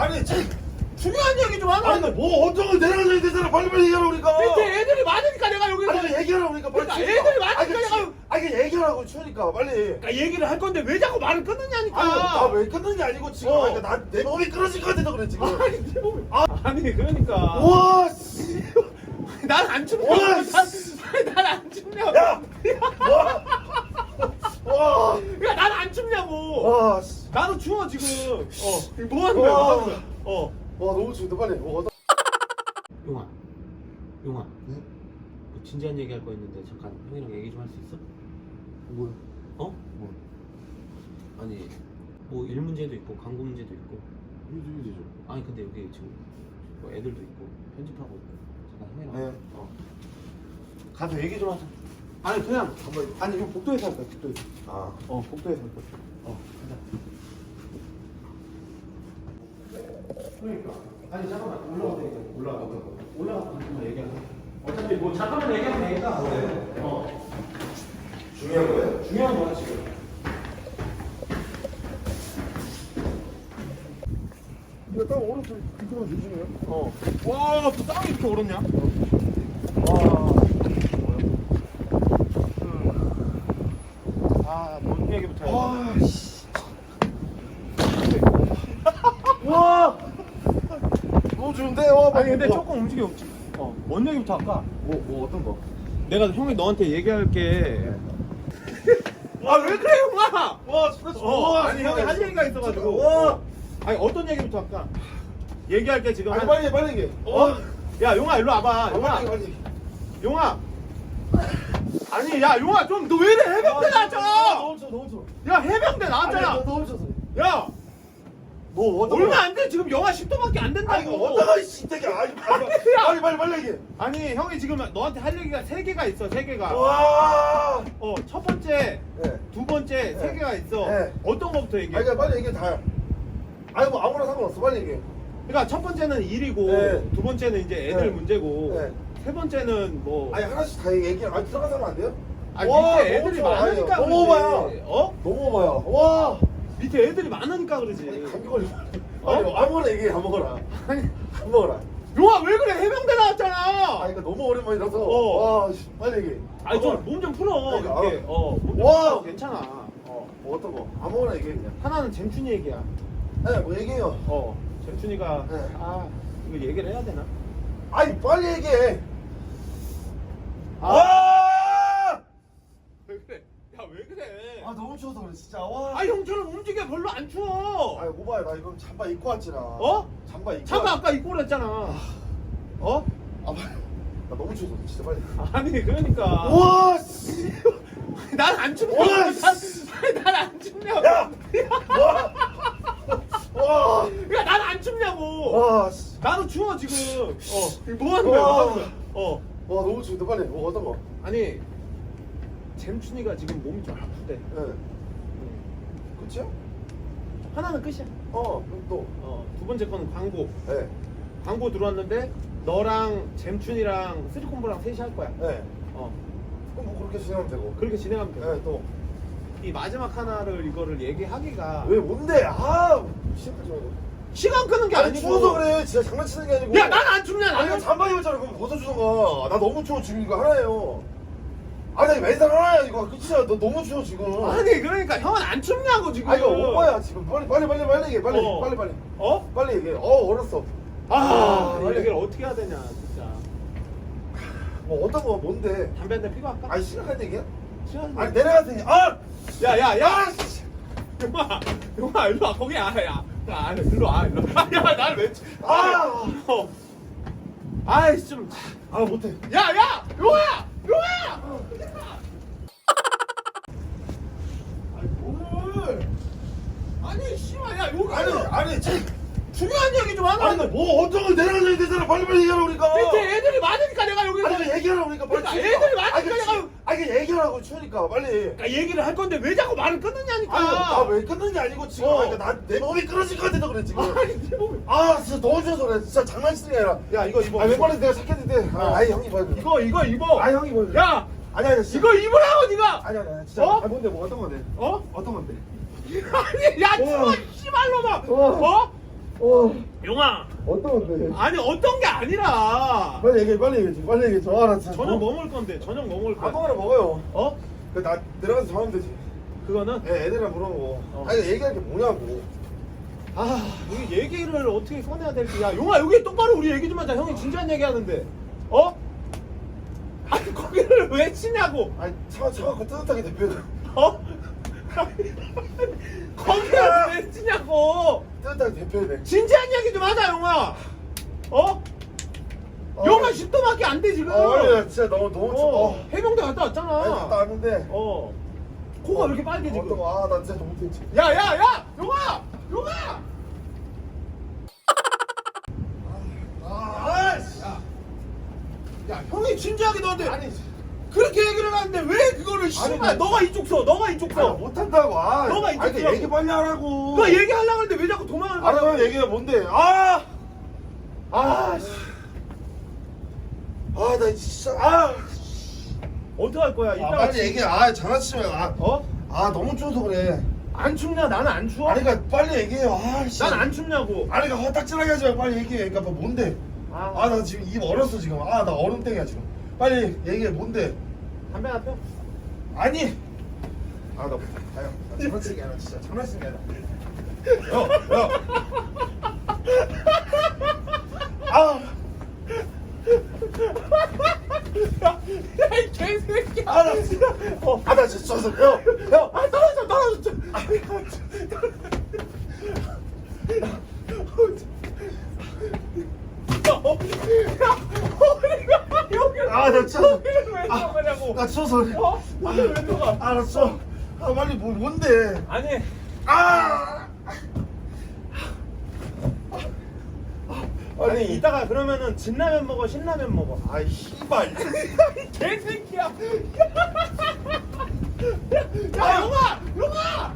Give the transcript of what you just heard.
아니 제 중요한 얘기 좀 하라. 아니 뭐 어떤 걸 내려가야 되잖아 빨리빨리 얘기하라 그러니까 밑에 애들이 많으니까 내가 여기서 아니 얘기하라 그러니까 빨리 그러니까 추우니까. 애들이 많으니까 아니, 내가- 추- 아니 그냥 얘기하라고 추우니까 빨리 그러니까 얘기를 할 건데 왜 자꾸 말을 끊느냐니까. 아니 나왜 끊는 게 아니고 지금 어. 그러니까 나 내 몸이 끊어질 것 같아서 그래 지금 아니 내 몸이- 아니 그러니까 와 씨. 난안 춥냐? 와, 난안 춥냐고. 야! 와! 와! 그러니까 난안 춥냐고. 와, 씨. 나도 추워 지금. 어. 뭐 하는 거야? 와. 뭐 하는 거야? 어. 와, 너무 추운데 빨리. 와, 나... 용아. 용아. 네? 뭐 진지한 얘기 할 거 있는데 잠깐 형이랑 얘기 좀 할 수 있어? 뭐야? 어? 뭐? 아니 뭐 일 문제도 있고 광고 문제도 있고 이제 이제죠. 아니 근데 여기 지금 뭐 애들도 있고 편집하고 있고 잠깐 형이랑 네. 어. 가서 얘기 좀 하자. 아니 그냥 한번 아니 이거 복도에서 할 거야 복도에서 아. 어 복도에서 할 거야 어 가자 그러니까 아니 잠깐만 올라가도 되니까 올라가 올라가서 잠깐만 얘기하자 어차피 뭐 잠깐만 얘기하면 되니까 어 중요한 거예요? 중요한 거야 지금 이거 딱 오른쪽 비켜만 주시네요. 어. 와, 또 땅이 이렇게 오르냐? 와. 아, 뭔 얘기부터 해야 와, 씨. 와! 너무 좋은데? 와, 아니, 근데 뭐, 조금 움직여, 움직여. 어, 뭔 얘기부터 할까? 뭐, 뭐 어떤 거? 내가 형이 너한테 얘기할 게. 아, 왜 그래, 형아? 와, 스트레스. 어, 아니, 형이 할 얘기가 있어가지고. 와. 어. 아니, 어떤 얘기부터 할까? 얘기할 게 지금. 아니, 한- 빨리 해, 빨리 얘기해. 어? 야, 용아, 일로 와봐. 아, 용아. 빨리, 빨리. 용아. 아니, 야, 용아, 좀, 너 왜 이래? 해병대 아, 나왔잖아! 너무 추워, 너무 추워. 야, 해병대 아니, 나왔잖아! 너 너무 추워서. 야! 뭐, 어떤 얼마 거? 안 돼. 지금 영하 10도밖에 안 된다고. 아니, 이거 어디다가, 이 씨대기. 아니, 빨리, 빨리, 빨리, 빨리, 빨리 얘기해. 아니 형이 지금 너한테 할 얘기가 세 개가 있어 세 개가 와. 어 첫 번째 네. 두 번째 세 네. 개가 있어 네. 어떤 거부터 얘기해 아니, 그냥 빨리 얘기해, 다야. 아니, 뭐, 아무나 상관없어. 빨리 얘기해. 그러니까 첫 번째는 일이고 네. 두 번째는 이제 애들 네. 문제고 네. 세 번째는 뭐 아니, 하나씩 다 얘기해. 아니, 들어가서 하면 안 돼요? 아, 와, 밑에 너무 애들이 좋아. 많으니까 아니, 그러지. 너무 봐요. 어 너무 오바야. 와. 밑에 애들이 많으니까 그러지 아니, 감기 걸려. 어? 아니, 아무거나 얘기해, 아무거나. 아니 아무거나. 용아 왜 그래 해병대 나왔잖아 아, 이거 너무 오랜만이라서. 어. 와, 씨, 빨리 얘기해. 아니 좀 몸 좀 풀어 그러니까, 이렇게 어몸좀 와. 풀어 괜찮아 어 뭐 어떤 거? 아무거나 얘기해, 그냥. 하나는 잼춘이 얘기야 네, 뭐 얘기해요. 어 잼춘이가 네. 아 이거 얘기를 해야 되나 아니, 빨리 얘기해. 아. 와! 왜 그래? 야 왜 그래? 아, 너무 추워서 그래, 진짜. 와. 아 형처럼 움직여 별로 안 추워. 아니, 오바야. 나 이거 잠바 입고 왔지, 나. 어? 잠바 입고 잠깐 왔- 아까 입고 그랬잖아. 어? 아, 빨리. 나 너무 추워서 진짜 빨리. 아니 그러니까. 와, 씨. 난 안 춥냐? 와, 난안 춥냐고. 야! 와! 와! 야, 난안 춥냐고. 와, 씨. 나도 추워 지금. 어. 뭐 하는 거야? 와. 뭐 하는 거야? 어. 와, 너무 추운데 빨리. 뭐 어떤 거? 아니 잼춘이가 지금 몸이 좀 아프대. 예. 그치요? 하나는 끝이야. 어, 그럼 또. 어. 두 번째 거는 광고. 예. 광고 들어왔는데 너랑 잼춘이랑 쓰리콤보랑 셋이 할 거야. 예. 어. 그럼 뭐 그렇게 진행하면 되고. 그렇게 진행하면 돼. 예, 또. 이 마지막 하나를 이거를 얘기하기가 왜 뭔데? 아, 시작하지 말고. 시간 끄는 게 아니, 아니고 추워서 그래. 진짜 장난치는 게 아니고. 야 난 안 춥냐 아니, 나는 나 잠바 입었잖아. 그럼 벗어주던가. 나 너무 추워. 지금 이거 하나예요. 아니, 나 맨날 하나야, 이거. 그치야. 너 너무 추워, 지금. 아니 그러니까 형은 안 춥냐고 지금 아, 이거 오빠야, 지금. 빨리, 빨리, 빨리, 빨리 얘기해. 빨리, 어. 빨리, 빨리. 어? 빨리 얘기해. 어, 얼었어. 아, 아, 이 얘기를 어떻게 해야 되냐 진짜 뭐 어떤 거 뭔데? 담배 한 대 피고 할까? 아니 심각한 얘기야? 시간 아니 내려가서 얘기. 아! 야야야 용아 용아 일로 와 거기 아야 야 야, 일로 와 일로 와. 야 나를 왜 치- 아! 어. 아이씨 좀아 못해. 야야 용아 용아 아니 뭘? 아니 씨발 야 용아 아니 아니 제 중요한 얘기 좀 하라 아니 나뭐 어떤 걸 내려가야 되잖아. 빨리 빨리 얘기하라 그러니까. 밑에 애들이 많으니까 내가 여기서 아니 얘기하라 그러니까 빨리. 그러니까. 애들이 많으니까 아니, 그냥 내가- 추- 아니 얘기하라고 추우니까 빨리. 그러니까 얘기를 할 건데 왜 자꾸 말을 끊느냐니까 아니 나왜 끊는 게 아니고 지금 어. 그러니까 나내 몸이 끊어질 것 같아서 그래 지금. 아니 내 몸이 아 진짜 너무 추워서 그래. 진짜 장난치는 게 아니라. 야 이거 입어 아 웬만해서 내가. 어. 아, 아니 형이 봐야 돼. 이거 이거 입어 아 형이 돼. 야 아니 아니 진짜. 이거 입으라고 네가 아니 아니 아니 진짜. 어? 아 뭔데 뭐 어떤 건데? 어? 어떤 건데? 아니 야 추워 와. 씨발로마 와. 어? 어. 용아. 어떤 건데? 아니 어떤 게 아니라. 빨리 얘기해 빨리 얘기해 빨리 얘기해. 저 진짜 저녁 뭐 먹을 건데 저녁 뭐 먹을 거야. 아무거나 먹어요. 어? 그나 내려가서 정하면 되지. 그거는? 애 애들이랑 물어보고. 어. 아니 얘기할 게 뭐냐고. 아 우리 얘기를 어떻게 꺼내야 될지. 야 용아 여기 똑바로 우리 얘기 좀 하자. 형이 진지한 얘기 하는데. 어? 아니 거기를 왜 치냐고. 아니 차 차갖고 뜨뜻하게 대표해 어? 거기를 왜 뜨뜻하게 대표해 돼 진지한 얘기 좀 하자 용아. 어? 어. 용아 10도밖에 안 돼 지금. 어나 진짜 너무 너무 어, 어. 해병대 갔다 왔잖아. 아니 갔다 왔는데. 어. 코가 왜 이렇게 빨개 지금? 아나 진짜 너무 뜨지. 야야야! 용아! 용아! 아 씨. 야 형이 진지하게 너한테 아니 그렇게 얘기를 하는데 왜 그거를 씨발 나- 너가 이쪽 서 너가 이쪽 서 못한다고 아 너가 아니 이쪽 근데 얘기 빨리 하라고 너가 얘기하려고 했는데 왜 자꾸 도망을 가냐고 알아서 얘기해 뭔데 아 아 씨. 아, 나 진짜, 아, 어떡할 거야 아 이따가 빨리 얘기해. 아, 장난치지 마. 아, 어? 아, 너무 추워서 그래. 안 춥냐 나는 안 추워 아니, 그러니까 빨리 얘기해. 아, 씨. 난 안 춥냐고 아니, 그러니까 허딱지나게 하지 말고 빨리 얘기해. 그러니까 뭐 뭔데? 아. 아, 나 지금 입 얼었어 지금. 아, 나 얼음땡이야 지금. 빨리 얘기해. 뭔데? 담배 하나 펴 아니. 아, 나 못해. 아유, 나 장난치는 게 아니라 진짜 장난치는 게 아니라. 야, 야. 아, 야이 개새끼야 아, 나 진짜. 어. 아, 나 진짜 졌어. 형, 형. 아 떨어져 떨어져 야 허리가 여기 아, 나왜 아, 들어가냐고 나 추워서. 어? 여기를 왜 들어가 아, 나 추워. 아, 빨리 뭐 뭔데? 아니 아! 아니 이따가 그러면은 진라면 먹어 신라면 먹어 아, 씨발. 이 개새끼야 야 영아 영아